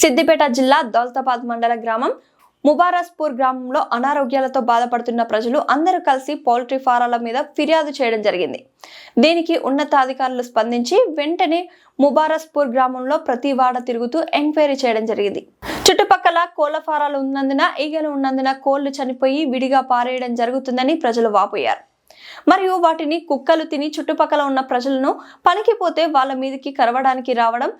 సిద్దిపేట జిల్లా దౌలతాబాద్ మండల గ్రామం ముబారస్పూర్ గ్రామంలో అనారోగ్యాలతో బాధపడుతున్న ప్రజలు అందరూ కలిసి పౌల్ట్రీ ఫారాల మీద ఫిర్యాదు చేయడం జరిగింది. దీనికి ఉన్నతాధికారులు స్పందించి వెంటనే ముబారస్పూర్ గ్రామంలో ప్రతి వాడ తిరుగుతూ ఎంక్వైరీ చేయడం జరిగింది. చుట్టుపక్కల కోళ్ళ ఫారాలు ఉన్నందున ఈగలు ఉన్నందున కోళ్ళు చనిపోయి విడిగా పారేయడం జరుగుతుందని ప్రజలు వాపోయారు. మరియు వాటిని కుక్కలు తిని చుట్టుపక్కల ఉన్న ప్రజలను పనికిపోతే వాళ్ళ మీదకి కరవడానికి రావడం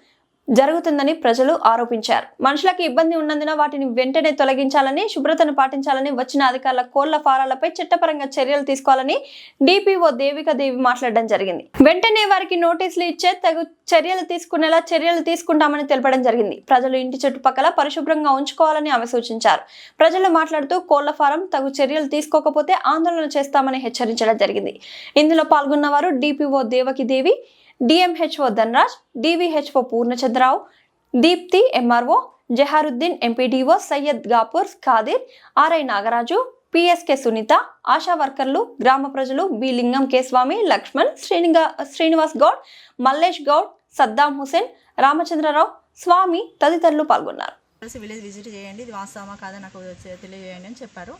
జరుగుతుందని ప్రజలు ఆరోపించారు. మనుషులకు ఇబ్బంది ఉన్నందున వాటిని వెంటనే తొలగించాలని శుభ్రతను పాటించాలని వచ్చిన అధికారుల కోళ్ళ ఫారాలపై చట్టపరంగా చర్యలు తీసుకోవాలని డిపిఓ దేవిక దేవి మాట్లాడడం జరిగింది. వెంటనే వారికి నోటీసులు ఇచ్చే తగు చర్యలు తీసుకునేలా చర్యలు తీసుకుంటామని తెలపడం జరిగింది. ప్రజలు ఇంటి చుట్టుపక్కల పరిశుభ్రంగా ఉంచుకోవాలని ఆమె సూచించారు. ప్రజలు మాట్లాడుతూ కోళ్ళ ఫారం తగు చర్యలు తీసుకోకపోతే ఆందోళన చేస్తామని హెచ్చరించడం జరిగింది. ఇందులో పాల్గొన్న వారు DPO Devaki Devi DMHO Dhanraj DVHO Purnachandra Rao Deepti MRO Jaharuddin MPDO Syed Gapur Khadir RI Nagaraju PSK Sunitha ASHA వర్కర్లు గ్రామ ప్రజలు బి లింగం కే స్వామి లక్ష్మణ్ శ్రీనిగా శ్రీనివాస్ గౌడ్ మల్లేష్ గౌడ్ సద్దాం హుసేన్ రామచంద్రరావు స్వామి తదితరులు పాల్గొన్నారు. విలేజ్ విజిట్ చేయండి. ఇది వాస్తవమా కాదా నాకు తెలియజేయండి అని చెప్పారు.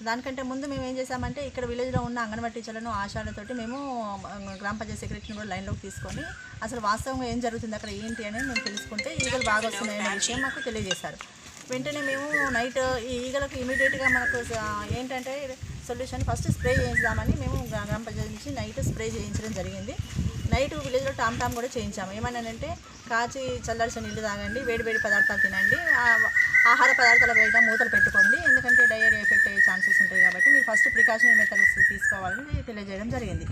దానికంటే ముందు మేము ఏం చేసామంటే ఇక్కడ విలేజ్లో ఉన్న అంగన్వాడీ టీచర్లను ఆశాలతోటి మేము గ్రామ పంచాయతీ సెక్రటరీని కూడా లైన్లోకి తీసుకొని అసలు వాస్తవంగా ఏం జరుగుతుంది అక్కడ ఏంటి అనేది మేము తెలుసుకుంటే ఈగలు బాగా వస్తున్నాయనే విషయం మాకు తెలియజేశారు. వెంటనే మేము నైట్ ఈ ఈగలకు ఇమీడియట్గా మనకు ఏంటంటే సొల్యూషన్ ఫస్ట్ స్ప్రే చేయించుదామని మేము గ్రామ పంచాయతీ నుంచి నైట్ స్ప్రే చేయించడం జరిగింది. నైట్ విలేజ్లో టామ్ టామ్ కూడా చేయించాము. ఏమన్నానంటే కాచి చల్లార్చిన నీళ్ళు తాగండి వేడి వేడి పదార్థాలు తినండి ఆ- ఆహార పదార్థాల బయట మూతలు పెట్టుకోండి ఎందుకంటే డయేరియా ఎఫెక్ట్ అయ్యే ఛాన్సెస్ ఉంటాయి కాబట్టి మీరు ఫస్ట్ ప్రికాషనరీ మెథడ్స్ తీసుకోవాలని తెలియజేయడం జరిగింది.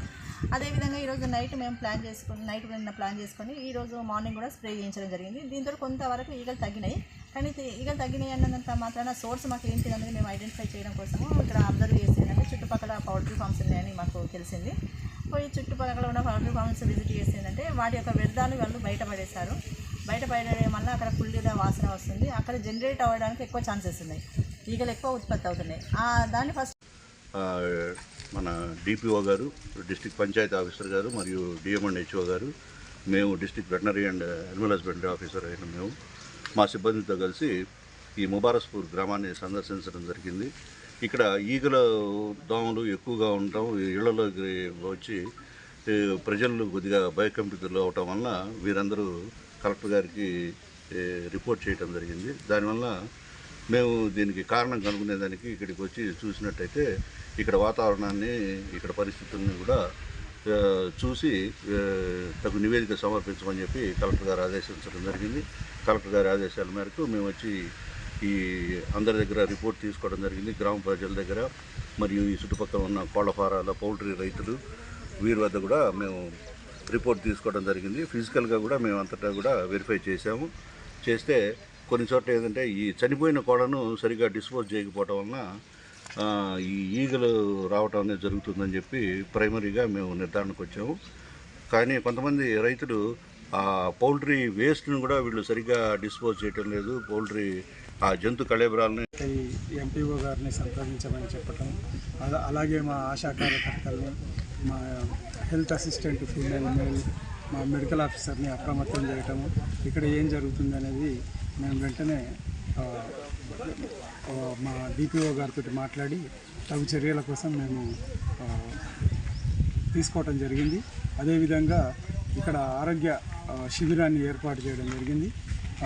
అదేవిధంగా ఈరోజు నైట్ మేము ప్లాన్ చేసుకుని నైట్ నిన్న ప్లాన్ చేసుకొని ఈరోజు మార్నింగ్ కూడా స్ప్రే చేయించడం జరిగింది. దీంతో కొంతవరకు ఈగలు తగ్గినాయి. కానీ ఈగలు తగ్గినాయి అన్నంత మాత్రాన సోర్స్ మాకు ఏంటి అనేది మేము ఐడెంటిఫై చేయడం కోసము ఇక్కడ అబ్జర్వ్ చేసిందంటే చుట్టుపక్కల పౌల్ట్రీ ఫార్మ్స్ ఉన్నాయని మాకు తెలిసింది. పోయి చుట్టుపక్కల ఉన్న పౌల్ట్రీ ఫార్మ్స్ విజిట్ చేసిందంటే వాటి యొక్క వ్యర్థాలు వాళ్ళు బయటపడేశారు. బయట పడేయడం వల్ల అక్కడ ఫుల్గా వాసన వస్తుంది. అక్కడ జనరేట్ అవ్వడానికి ఎక్కువ ఛాన్సెస్ ఉన్నాయి. ఈగలు ఎక్కువ ఉత్పత్తి అవుతున్నాయి. దాన్ని ఫస్ట్ మన డిపిఓ గారు డిస్ట్రిక్ట్ పంచాయతీ ఆఫీసర్ గారు మరియు డిఎంఎండ్ హెచ్ఓ గారు మేము district veterinary and animal husbandry officer అయిన మేము మా సిబ్బందితో కలిసి ఈ ముబారస్పూర్ గ్రామాన్ని సందర్శించడం జరిగింది. ఇక్కడ ఈగల దోమలు ఎక్కువగా ఉండటం ఈ ఇళ్ళలోకి వచ్చి ప్రజలు కొద్దిగా భయకంపితులు అవటం వలన వీరందరూ కలెక్టర్ గారికి రిపోర్ట్ చేయటం జరిగింది. దానివల్ల మేము దీనికి కారణం కనుక్కునేదానికి ఇక్కడికి వచ్చి చూసినట్టయితే ఇక్కడ వాతావరణాన్ని ఇక్కడ పరిస్థితుల్ని కూడా చూసి తగు నివేదిక సమర్పించమని చెప్పి కలెక్టర్ గారు ఆదేశించడం జరిగింది. కలెక్టర్ గారి ఆదేశాల మేరకు మేము వచ్చి ఈ అందరి దగ్గర రిపోర్ట్ తీసుకోవడం జరిగింది. గ్రామ ప్రజల దగ్గర మరియు ఈ చుట్టుపక్కల ఉన్న కోళ్ళ ఫారాల పౌల్ట్రీ రైతులు వీరి వద్ద కూడా మేము రిపోర్ట్ తీసుకోవడం జరిగింది. ఫిజికల్గా కూడా మేము అంతటా కూడా వెరిఫై చేసాము చేస్తే కొన్ని చోట్ల ఏంటంటే ఈ చనిపోయిన కోడను సరిగా డిస్పోజ్ చేయకపోవటం వలన ఈ ఈగలు రావటం అనేది జరుగుతుందని చెప్పి ప్రైమరీగా మేము నిర్ధారణకు వచ్చాము. కానీ కొంతమంది రైతులు ఆ పౌల్ట్రీ వేస్ట్ను కూడా వీళ్ళు సరిగ్గా డిస్పోజ్ చేయటం లేదు. పౌల్ట్రీ ఆ జంతు కళేబరాలని ఎంపీఓ గారిని సంప్రదించమని చెప్పటం అలా అలాగే మా ఆశా కార్యకర్తల్ని మా హెల్త్ అసిస్టెంట్ ఫీమేల్ మేల్ మా మెడికల్ ఆఫీసర్ని అప్రమత్తం చేయటము ఇక్కడ ఏం జరుగుతుంది అనేది మేము వెంటనే మా డిపిఓ గారితో మాట్లాడి తగు చర్యల కోసం మేము తీసుకోవటం జరిగింది. అదేవిధంగా ఇక్కడ ఆరోగ్య శిబిరాన్ని ఏర్పాటు చేయడం జరిగింది.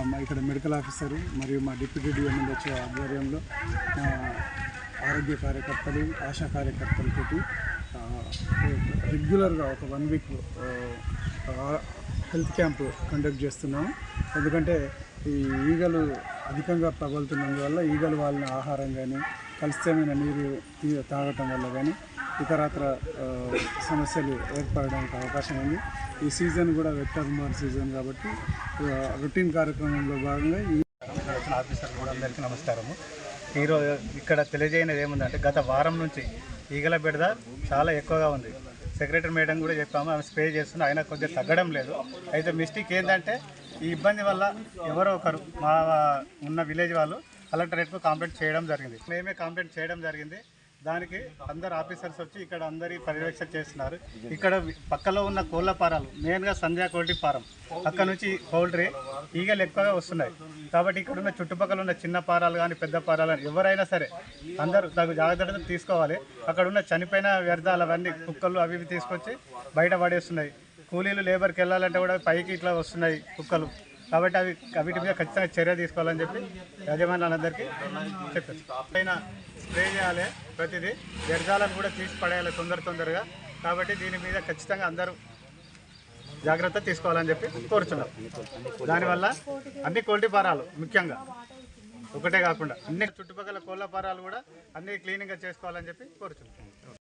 మా ఇక్కడ మెడికల్ ఆఫీసరు మరియు మా డిప్యూటీ వచ్చే ఆధ్వర్యంలో ఆరోగ్య కార్యకర్తలు ఆశా కార్యకర్తలతోటి రెగ్యులర్గా ఒక one week health camp conduct చేస్తున్నాము ఎందుకంటే ఈ ఈగలు అధికంగా ప్రబలుతున్నందువల్ల ఈగలు వాళ్ళని ఆహారం కానీ కలుషితమైన నీరు తాగటం వల్ల కానీ ఇతరత్ర సమస్యలు ఏర్పడడానికి అవకాశం ఉంది. ఈ సీజన్ కూడా వెక్టర్ సీజన్ కాబట్టి రొటీన్ కార్యక్రమంలో భాగంగా ఈ ఆఫీసర్ కూడా అందరికీ నమస్కారము. ఈరోజు ఇక్కడ తెలియజేయనిది ఏముందంటే గత వారం నుంచి ఈగల బిడద చాలా ఎక్కువగా ఉంది. సెక్రటరీ మేడం కూడా చెప్పాము ఆమె స్ప్రే చేస్తుంది అయినా కొద్దిగా తగ్గడం లేదు. అయితే మిస్టేక్ ఏంటంటే ఈ ఇబ్బంది వల్ల ఎవరో ఒకరు మా ఉన్న విలేజ్ వాళ్ళు కలెక్టరేట్కు కంప్లైంట్ చేయడం జరిగింది. మేమే కంప్లైంట్ చేయడం జరిగింది. దానికి అందరు ఆఫీసర్స్ వచ్చి ఇక్కడ అందరి పర్యవేక్షణ చేస్తున్నారు. ఇక్కడ పక్కలో ఉన్న కోళ్ళ పారాలు మెయిన్గా సంధ్యా కోటి పారం. అక్కడ నుంచి పౌల్ట్రీ ఈగలు ఎక్కువగా వస్తున్నాయి. కాబట్టి ఇక్కడ ఉన్న చుట్టుపక్కల ఉన్న చిన్న పారాలు కానీ పెద్ద పారాలు కానీ ఎవరైనా సరే అందరూ తగు జాగ్రత్తలు తీసుకోవాలి. అక్కడ ఉన్న చనిపోయిన వ్యర్థాలు అవన్నీ కుక్కలు అవి ఇవి తీసుకొచ్చి బయట పడేస్తున్నాయి. కూలీలు లేబర్కి వెళ్ళాలంటే కూడా పైకి ఇట్లా వస్తున్నాయి కుక్కలు. కాబట్టి అవి వీటి మీద ఖచ్చితంగా చర్య తీసుకోవాలని చెప్పి యజమానులందరికీ చెప్పారు పైన స్ప్రే చేయాలి ప్రతిదీ. వ్యర్థాలను కూడా తీసి పడేయాలి తొందర తొందరగా. కాబట్టి దీని మీద ఖచ్చితంగా అందరూ జాగ్రత్త తీసుకోవాలని చెప్పి కోరుచున్నాం. దానివల్ల అన్ని కోల్టీ పారాలు ముఖ్యంగా. ఒకటే కాకుండా అన్ని చుట్టుపక్కల కోళ్ళ పారాలు కూడా అన్ని క్లీనింగ్గా చేసుకోవాలని చెప్పి కోరుచున్నాం.